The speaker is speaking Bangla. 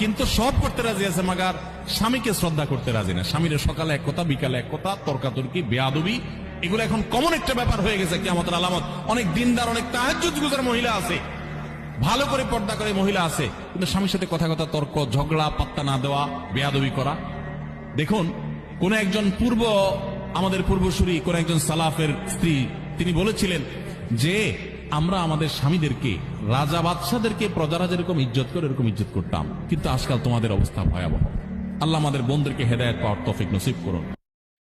কিন্তু সব করতে রাজি আছে, মাগার স্বামীকে শ্রদ্ধা করতে রাজি না। স্বামীর সকালে এক কথা, বিকালে এক কথা, তর্কাতর্কি, বেয়াদবি, এগুলো এখন কমন একটা ব্যাপার হয়ে গেছে আমাদের আলামত। অনেক দিনদার, অনেক তাহাজ্জুদ গুজার মহিলা আছে। ভালো করে পর্দা করে মহিলা আছে, কিন্তু স্বামীর সাথে কথা কথা, তর্ক, ঝগড়া, পাত্তা না দেওয়া, বেয়াদবি করা। দেখুন, কোন একজন পূর্ব, আমাদের পূর্বসূরি, কোন একজন সালাফের স্ত্রী, তিনি বলেছিলেন যে আমরা আমাদের স্বামীদেরকে, রাজা বাদশাদেরকে প্রজারা যেরকম ইজ্জত করে এরকম ইজ্জত করতাম। কিন্তু আজকাল তোমাদের অবস্থা ভয়াবহ। আল্লাহ আমাদের বোনদেরকে হেদায়ত পাওয়ার তফিক নসিব করুন।